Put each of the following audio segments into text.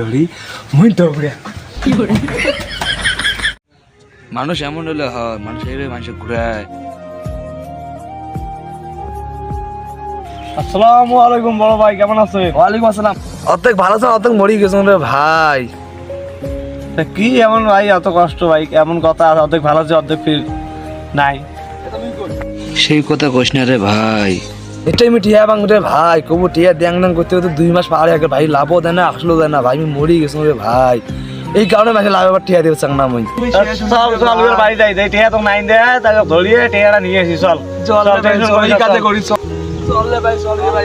ধরি মুই দৌড়ে মানুষ এমন হলে হয় মানুষ এইভাবে মানুষ ঘুরায়। আসসালামু আলাইকুম বড় ভাই কেমন আছেন? ওয়ালাইকুম আসসালাম। অর্ধেক ভালো আছে অর্ধেক মরি গেছে রে ভাই। তা কি এমন ভাই এত কষ্ট ভাই এমন কথা আছে অর্ধেক ভালো আছে অর্ধেক ফির নাই। সেই কথা কোশ না রে ভাই। এটাই আমি টিয়া বাং রে ভাই কবু টিয়া দ্যাং দ্যাং করতে করতে দুই মাস পার হয়ে ভাই লাভও দেয় না আসলেও দেয় না ভাই আমি মরি গেছি রে ভাই। এই কারণে মাঝে লাভ আবার টিয়া দিয়ে চাং না মই। চল চল ওর বাড়ি যাই যাই টিয়া তো নাই দে তাকে ধরিয়ে টিয়াটা নিয়ে আসি চল। চল টেনশন করিস না, চল। করি চল। রে ভাই চল রে ভাই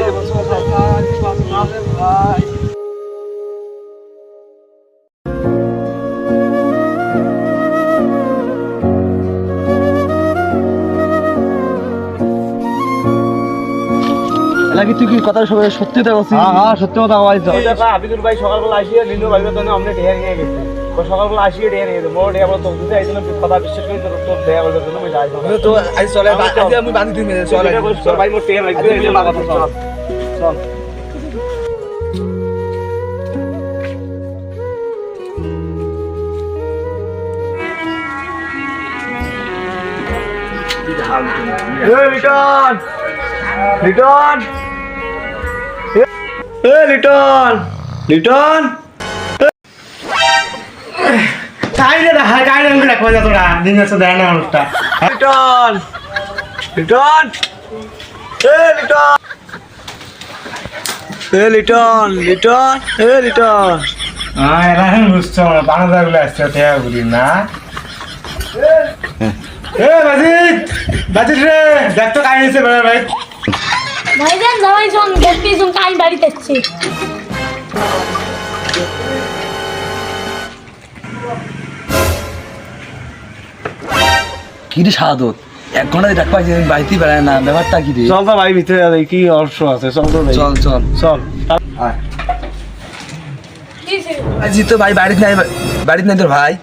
লাগি তুই কি কথা সবাই সত্যি তো বলছিস? হ্যাঁ হ্যাঁ সত্যি কথা ভাই দেখা আবিদুল ভাই সকালবেলা আসিয়ে নিনু ভাইবের জন্য আমরা টিয়া নিয়ে গেছি। সকালবেলা আসিয়ে নিয়ে গেছে। মোর আইছিল কথা বিশ্বাস করি তোর তোর যাই তো আজ চলে আজ আমি বাঁধি দিই চল ভাই মোর লাগবে এই লিটন! লিটন! কাইরে হাই কাইরে আমি রাখবা যা তোরা দিন আছে দেয় না মানুষটা। লিটন! লিটন! এ লিটন! এ লিটন! লিটন! এ লিটন! হ্যাঁ এরা এখন বুঝছ না বাংলা গুলো আসছে ঠেয়া বলি না। এ। বাজিত! বাজিত রে দেখ তো কাহিনী আছে বেড়া ভাই। ভাইজান জামাই জন দেখতে জন কাই বাড়িতে আসছে। কি রে সাদত? এক ঘণ্টা ডাক পাইছি বাড়িতেই বেড়ায় না ব্যাপারটা কি রে? চল তো ভাই ভিতরে যাই কি অর্শ আছে চল তো ভাই চল চল। চল। ছিল? তো ভাই বাড়িতে নাই বাড়িতে নাই তোর ভাই।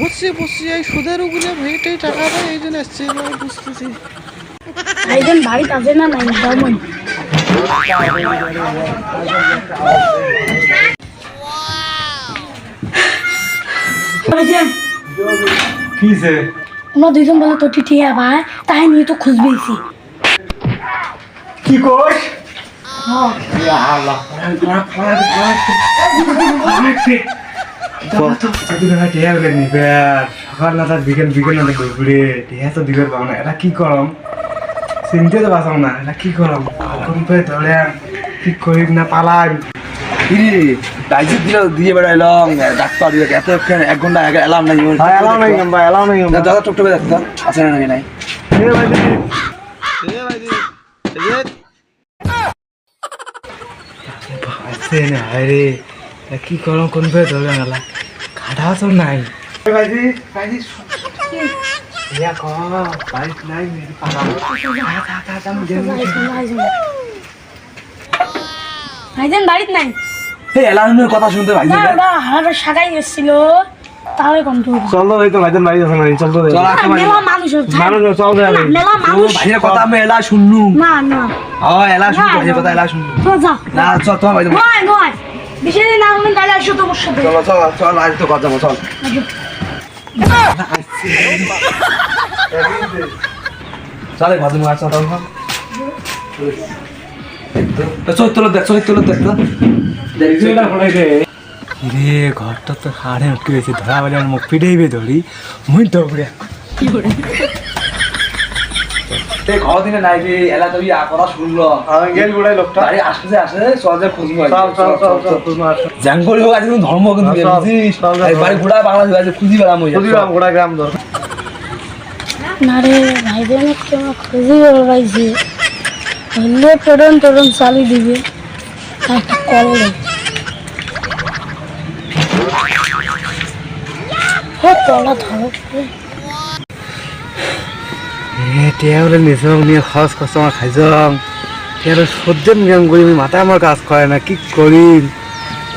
বুঝছি বুঝছি এই সুদের উপরে ভেটেই টাকা দেয় এই জন্য এসছে আমি বুঝতেছি। ভাইজান বাড়িতে আছে না নাই যেমন ভাইজান কিছে ওরা দুইজন বলে তো টিয়া ভাই তাই নিয়ে তো খুঁজবেইছি কি কোস হ্যাঁ বিকেল বিকেল ঘুরে টিয়া তো দিবের পাবো না এটা কি করম চিনতে তো বাঁচাম না এটা কি করম কোন পে ধরে কি করি না পালাই। কি রে ডাইজিট দিলে দিয়ে বেড়াইলাম ডাক্তার দিয়ে এত এক ঘণ্টা আগে এলাম নাই এলাও নাই বা এলাও নাই দাদা টুকটুকে দেখতো আছে না নাকি নাই? আছে না আরে কি করম কোন পে ধরে গেলা খাটা তো নাই ভাইজি ভাইজি কো বাইক নাই মেরে পালা ভাইজান বাড়িতে নাই এই এলামের কথা শুনতে ভাই না হারাবার শাখায় এসেছিল তাহলে কন্ট্রোল চল ভাই তো ভাইজান বাড়ি আছে না চল চল পারি মেলা মানুষ। মানুষ চল মেলা মানুষ ভাইয়ের কথা আমি এলা শুনলু না না ও এলা শুনলু ভাইয়ের কথা এলা শুনলু তো যা না চল তোমার ভাই নয় নয় বিশেষ না হলে তাহলে আসো তোমার সাথে চলো চল চল আজ তো কথা চল চলে ভাজু মাছ চল চল তোর দেখ চল তোর দেখ রে ঘরটা তো হাড়ে আটকে গেছে, ধরা বলে মুখ পিটাইবে ধরি। মুই দৌড়ে এই ঘর দিনে নাই রে এলা তুই আ কথা শুনলো। গেল গুড়াই লোকটা আরে আসতে আসে চল যা খুঁজবো চল চল চল চল তোমার জাঙ্গল হোক কিন্তু ধর্ম কিন্তু চল, বুঝিস বাড়ি ঘোড়া বাংলা আজ খুঁজি বেড়াম গ্রাম ধর না রে কেমন খুঁজি বেড়াইছে টোরন টোরন চালি দিবে। একটা কল। ও ধরো নিয়ে টিয়া সহ্যের নিয়ম করি আমি মাথা আমার কাজ করে না কি করিম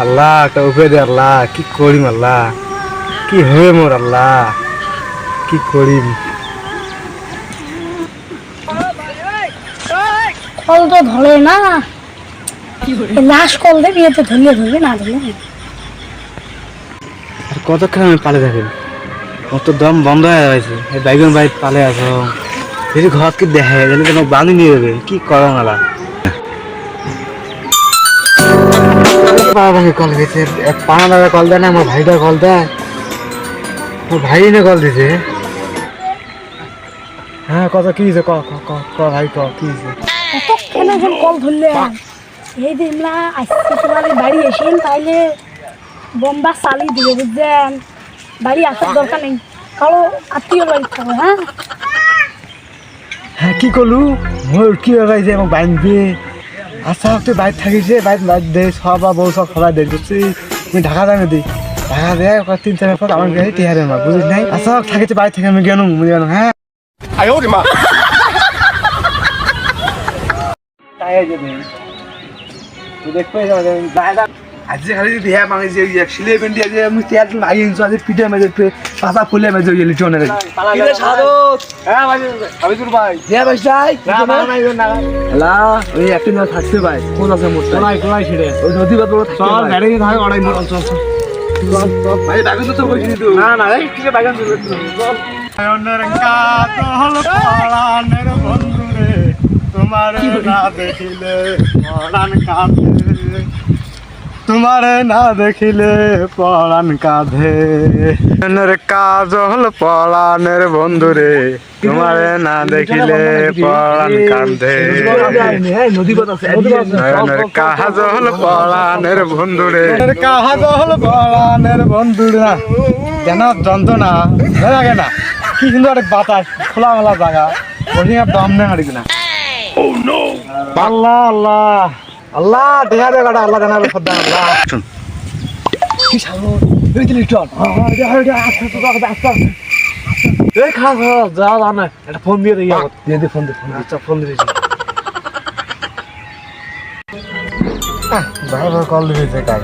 আল্লাহ একটা উপরে দে আল্লাহ কি করিম আল্লাহ? কি হবে মোর আল্লাহ? কি করিম কল তো ধরে না। কল দে বিয়েতে ধরলে ধরবে না ধরলে আর কতক্ষণ আমি পালে থাকেন ওর দম বন্ধ হয়ে গেছে। এই বাইগুন বাড়ি পালে আছো। যদি ঘর কি দেখে জানি তোমাকে বাঁধি নিয়ে যাবে। কি করো মালা? বাবাকে কল দিয়েছে পানা দাদা কল দেয় না আমার ভাইটা কল দেয়। আমার ভাই না কল দিছে হ্যাঁ কত কি ক ক ক ক ভাই ক কি কতক্ষণ এখন কল ধরলে? এই দিনলা আসছে তোমার বাড়ি এসেন তাইলে বোম্বা চালি দিবে বুঝছেন? বাড়ি আসার দরকার নেই। কারও আত্মীয় বাড়ি হ্যাঁ? কি করলু মোর কি হবে যে আমার বাঁধবে আচ্ছা তুই বাইরে থাকিস বাইরে বাইরে দে সব বউ সব সবাই তুই তুমি ঢাকা দামে দিই ঢাকা দে তিন চার পর আমার গাড়ি টিহারে মা বুঝিস নাই আচ্ছা থাকিস বাইরে থেকে আমি গেলাম আমি গেলাম হ্যাঁ তাই যাবে তুই দেখবে আজকে খালি যদি হ্যাঁ যে সিলে বেন্ডি আজ আমি তেল মাই ইনছো আজ পিঠে মেজে পাতা ফুলে মেজে গেলি টোনের কিরে সাদত হ্যাঁ ভাই আমি তোর ভাই। হ্যাঁ ভাই যাই না না না না এলা ওই একটা না থাকতে ভাই। কোন আছে মোটটা কোনায় কোনায় ছিড়ে। ওই নদী বাদ থাকতে চল ভাই। ব্যাটারি থাকে অড়াই মোট চল চল ভাই বাগান তো তুই না না এই কি বাগান চল চল। পরাণের বন্ধুরে তোমার না দেখিলে কাঁদে তোমার না দেখিলে পড়ান কাঁধে। নয়নের কাজল পরাণের বন্ধুরে তোমার না দেখিলে পড়ান কাঁধে। এই নদী বাদ আছে নয়নের কাজল পরাণের বন্ধুরে বন্ধুরা যেন যন্ত্রণা লাগে না। কি সুন্দর এক বাতাস খোলামেলা জায়গা। বসে দম নেই হারিবি না। আল্লাহ আল্লাহ। আল্লাহ দেখা দে গাড়া আল্লাহ জানাবে সদ্দা আল্লাহ। কি ছাগল এই দিলি চল এই খা খা যা যা না একটা ফোন দিয়ে দিই দিয়ে দি ফোন দে ফোন আচ্ছা ফোন দিয়ে দিই ধর কল দিয়েছে কাল।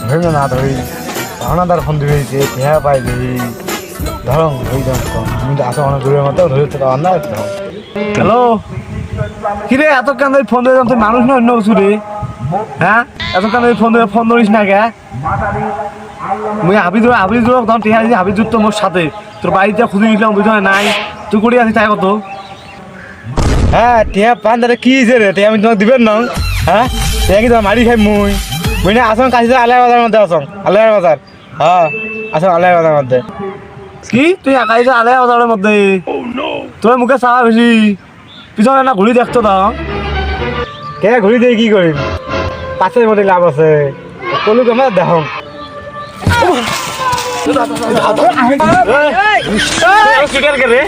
ধরি না ধরি। ভাওনাদার ফোন দিয়েছে ঠেয়া পাই ধরো ধরি দাম তুমি আসো অনেক দূরের মতো ধরে তো না হ্যালো। কিরে এত কান ধরে ফোন দিয়ে তুই মানুষ না অন্য কিছু রে? হ্যাঁ? এত কান ধরে ফোন দিয়ে ফোন ধরিস না কে? মুই হাবিজুর হাবিজুর তখন টিহা দিছি হাবিজুর তো মোর সাথে। তোর বাড়িতে খুঁজে বুঝতে নাই। তুই করে আছিস তাই কত? হ্যাঁ টিয়া পান দাদা কি হয়েছে রে? টিয়া আমি তোমাকে দিবেন না? হ্যাঁ? টিয়া কি তোমার মারি খাই মুই? মুই না আসন কাছে আলাই বাজার মধ্যে আসন। আলাই বাজার। হ্যাঁ আসন আলাই বাজার মধ্যে। কি? তুই একাই যে আলে বাজারের মধ্যে? তোর মুখে চাওয়া বেশি। পিছনে না ঘুরি দেখতো না কে ঘুরি দিয়ে কি কৰিম পাশে মধ্যে লাভ আছে কলু কেমন দেখ রে